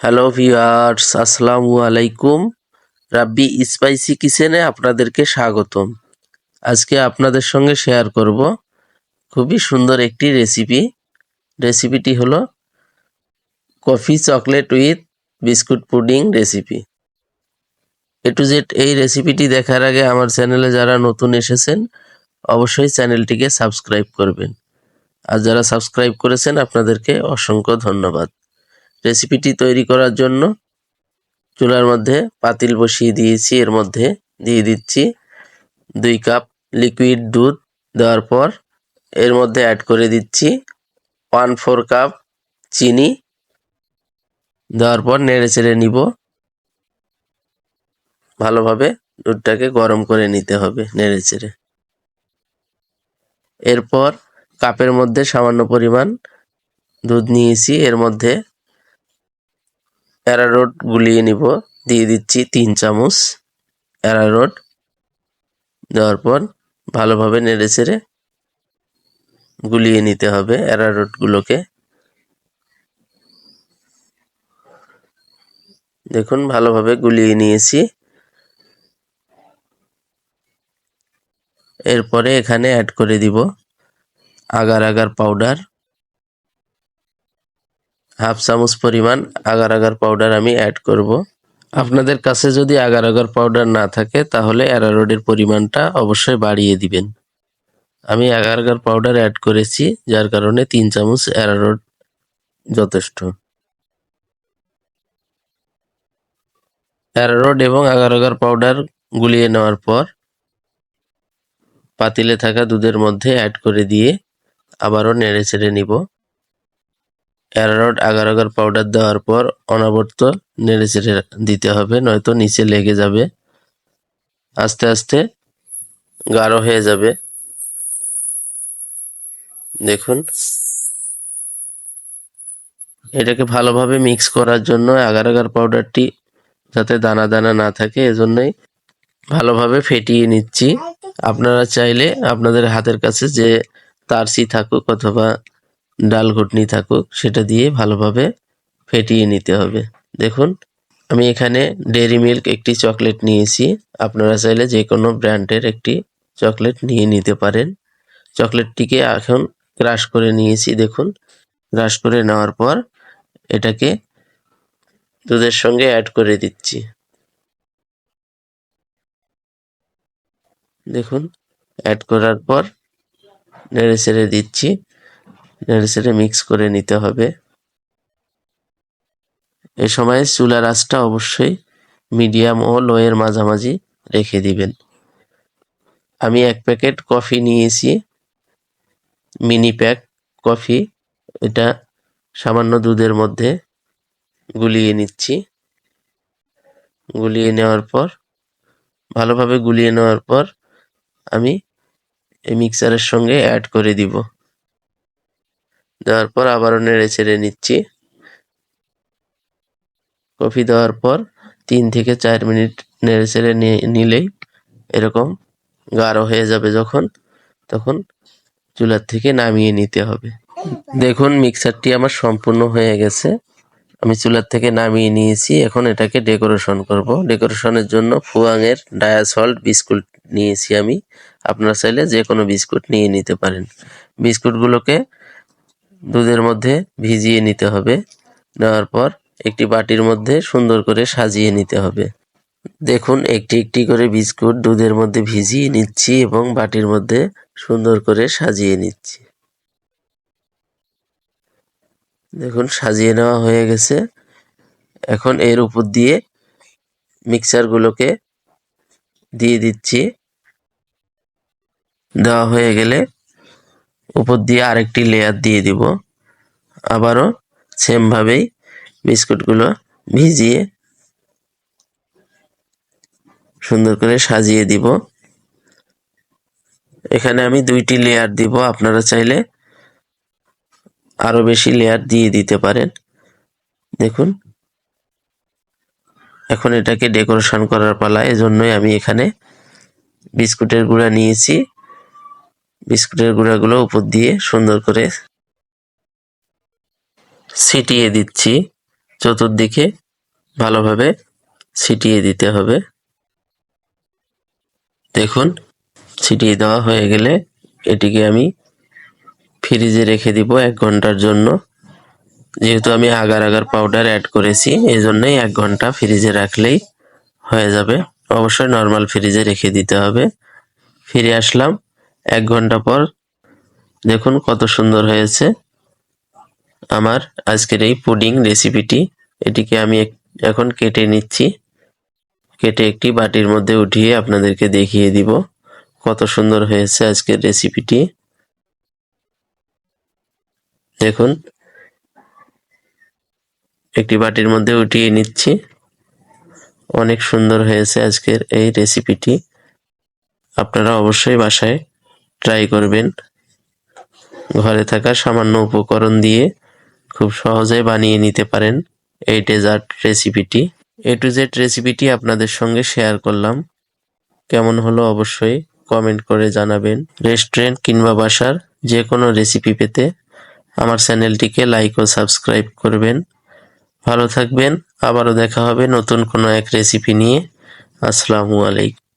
Hello viewers, আসসালামু আলাইকুম। রাব্বি spicy কিচেনে আপনাদেরকে স্বাগতম। আজকে আপনাদের সঙ্গে শেয়ার করব খুবই সুন্দর একটি রেসিপি। রেসিপিটি হলো coffee chocolate with biscuit pudding recipe. A to Z এই রেসিপিটি দেখার আগে আমার চ্যানেলে যারা নতুন এসেছেন, অবশ্যই চ্যানেলটিকে সাবস্ক্রাইব করবেন। আর যারা সাবস্ক্রাইব করেছেন, আপনাদেরকে অসংখ্য ধন্যবাদ। রেসিপিটি তৈরি করার জন্য চুলার মধ্যে পাতিল বসিয়ে দিয়েছি। এর মধ্যে দিয়ে দিচ্ছি দুই কাপ লিকুইড দুধ দেওয়ার পর এর মধ্যে অ্যাড করে দিচ্ছি ওয়ান ফোর কাপ চিনি। দেওয়ার পর নেড়ে চেড়ে নিব। ভালোভাবে দুধটাকে গরম করে নিতে হবে নেড়ে চেড়ে। এরপর কাপের মধ্যে সামান্য পরিমাণ দুধ নিয়েছি। এর মধ্যে অ্যারারোট গুলিয়ে নিব। দিয়ে দিচ্ছি তিন চামচ অ্যারারোট দেওয়ার পর ভালোভাবে নেড়ে চেড়ে গুলিয়ে নিতে হবে অ্যারারোটগুলোকে দেখুন, ভালোভাবে গুলিয়ে নিয়েছি। এরপরে এখানে অ্যাড করে দিব আগার আগার পাউডার হাফ চামচ পরিমাণ আগার আগার পাউডার আমি অ্যাড করব। আপনাদের কাছে যদি আগার আগার পাউডার না থাকে, তাহলে অ্যারারোডের পরিমাণটা অবশ্যই বাড়িয়ে দিবেন। আমি আগার আগার পাউডার অ্যাড করেছি, যার কারণে তিন চামচ অ্যারারোড যথেষ্ট। অ্যারারোড এবং আগার আগার পাউডার গুলিয়ে নেওয়ার পর পাতিলে থাকা দুধের মধ্যে অ্যাড করে দিয়ে আবারও নেড়ে চেড়ে নিব। অ্যারারোট আগার আগার পাউডার দেওয়ার পর অনাবর্ত নেড়ে চেড়ে দিতে হবে, নয়তো নিচে লেগে যাবে। আস্তে আস্তে গাঢ় হয়ে যাবে। দেখুন। এটাকে ভালোভাবে মিক্স করার জন্য আগার আগার পাউডারটি যাতে দানা দানা না থাকে, এজন্যই ভালোভাবে ফেটিয়ে নিচ্ছি। আপনারা চাইলে আপনাদের হাতের কাছে যে তারসি থাকুক অথবা ডাল ঘুটনি থাকুক, সেটা দিয়ে ভালোভাবে ফেটিয়ে নিতে হবে। দেখুন, আমি এখানে ডেরি মিল্ক একটি চকলেট নিয়েছি। আপনারা চাইলে যে কোনো ব্র্যান্ডের একটি চকলেট নিয়ে নিতে পারেন। চকলেটটিকে এখন ক্রাশ করে নিয়েছি, দেখুন। ক্রাশ করে নেওয়ার পর এটাকে দুধের সঙ্গে অ্যাড করে দিচ্ছি। দেখুন, অ্যাড করার পর নেড়ে ছেড়ে দিচ্ছি। ছেড়ে মিক্স করে নিতে হবে। এ সময় চুলার আঁচটা অবশ্যই মিডিয়াম ও লোয়ের মাঝামাঝি রেখে দিবেন। আমি এক প্যাকেট কফি নিয়েছি। মিনি প্যাক কফি এটা সামান্য দুধের মধ্যে গুলিয়ে নিচ্ছি। গুলিয়ে নেওয়ার পর, ভালোভাবে গুলিয়ে নেওয়ার পর আমি এই মিক্সারের সঙ্গে অ্যাড করে দিব। দেওয়ার পর আবারও নেড়ে ছেড়ে নিচ্ছি। কফি দেওয়ার পর তিন থেকে চার মিনিট নেড়ে ছেড়ে নিলেই এরকম গাঢ় হয়ে যাবে যখন, তখন চুলার থেকে নামিয়ে নিতে হবে। দেখুন, মিক্সারটি আমার সম্পূর্ণ হয়ে গেছে। আমি চুলার থেকে নামিয়ে নিয়েছি। এখন এটাকে ডেকোরেশন করব। ডেকোরেশনের জন্য ফুয়াংয়ের ডায়াসল্ট বিস্কুট নিয়েছি আমি। আপনারা চাইলে যে কোনো বিস্কুট নিয়ে নিতে পারেন। বিস্কুটগুলোকে দুধের মধ্যে ভিজিয়ে নিতে হবে। নেওয়ার পর একটি বাটির মধ্যে সুন্দর করে সাজিয়ে নিতে হবে। দেখুন, একটি একটি করে বিস্কুট দুধের মধ্যে ভিজিয়ে নিচ্ছি এবং বাটির মধ্যে সুন্দর করে সাজিয়ে নিচ্ছি। দেখুন, সাজিয়ে নেওয়া হয়ে গেছে। এখন এর উপর দিয়ে মিক্সারগুলোকে দিয়ে দিচ্ছি। দেওয়া হয়ে গেলে উপর দিয়ে আরেকটি লেয়ার দিয়ে দিব। আবারও সেমভাবেই বিস্কুটগুলো ভিজিয়ে সুন্দর করে সাজিয়ে দিব। এখানে আমি দুইটি লেয়ার দিব, আপনারা চাইলে আরও বেশি লেয়ার দিয়ে দিতে পারেন। দেখুন। এখন এটাকে ডেকোরেশন করার পালা, এজন্যই আমি এখানে বিস্কুটের গুঁড়া নিয়েছি। বিস্কুটের গুঁড়াগুলো উপর দিয়ে সুন্দর করে ছিটিয়ে দিচ্ছি। চতুর্দিকে ভালোভাবে ছিটিয়ে দিতে হবে। দেখুন, ছিটিয়ে দেওয়া হয়ে গেলে এটিকে আমি ফ্রিজে রেখে দিব এক ঘণ্টার জন্য। যেহেতু আমি আগার আগার পাউডার অ্যাড করেছি এই জন্যই এক ঘণ্টা ফ্রিজে রাখলেই হয়ে যাবে। অবশ্যই নর্মাল ফ্রিজে রেখে দিতে হবে। ফিরে আসলাম। এক ঘণ্টা পর দেখুন কত সুন্দর হয়েছে আমার আজকের এই পুডিং রেসিপিটি। এটিকে আমি এখন কেটে নিচ্ছি। কেটে একটি বাটির মধ্যে উঠিয়ে আপনাদেরকে দেখিয়ে দিব কত সুন্দর হয়েছে আজকের রেসিপিটি। দেখুন, একটি বাটির মধ্যে উঠিয়ে নিচ্ছি। অনেক সুন্দর হয়েছে আজকের এই রেসিপিটি। আপনারা অবশ্যই বাসায় ট্রাই করবেন। ঘরে থাকা সামান্য উপকরণ দিয়ে খুব সহজে বানিয়ে নিতে পারেন এই ডেজার্ট রেসিপিটি এ টু জেড রেসিপিটি আপনাদের সঙ্গে শেয়ার করলাম। কেমন হলো অবশ্যই কমেন্ট করে জানাবেন। রেস্টুরেন্ট কিংবা বাসার যে কোনো রেসিপি পেতে আমার চ্যানেলটিকে লাইক ও সাবস্ক্রাইব করবেন। ভালো থাকবেন, আবারও দেখা হবে নতুন কোনো এক রেসিপি নিয়ে। আসসালামু আলাইকুম।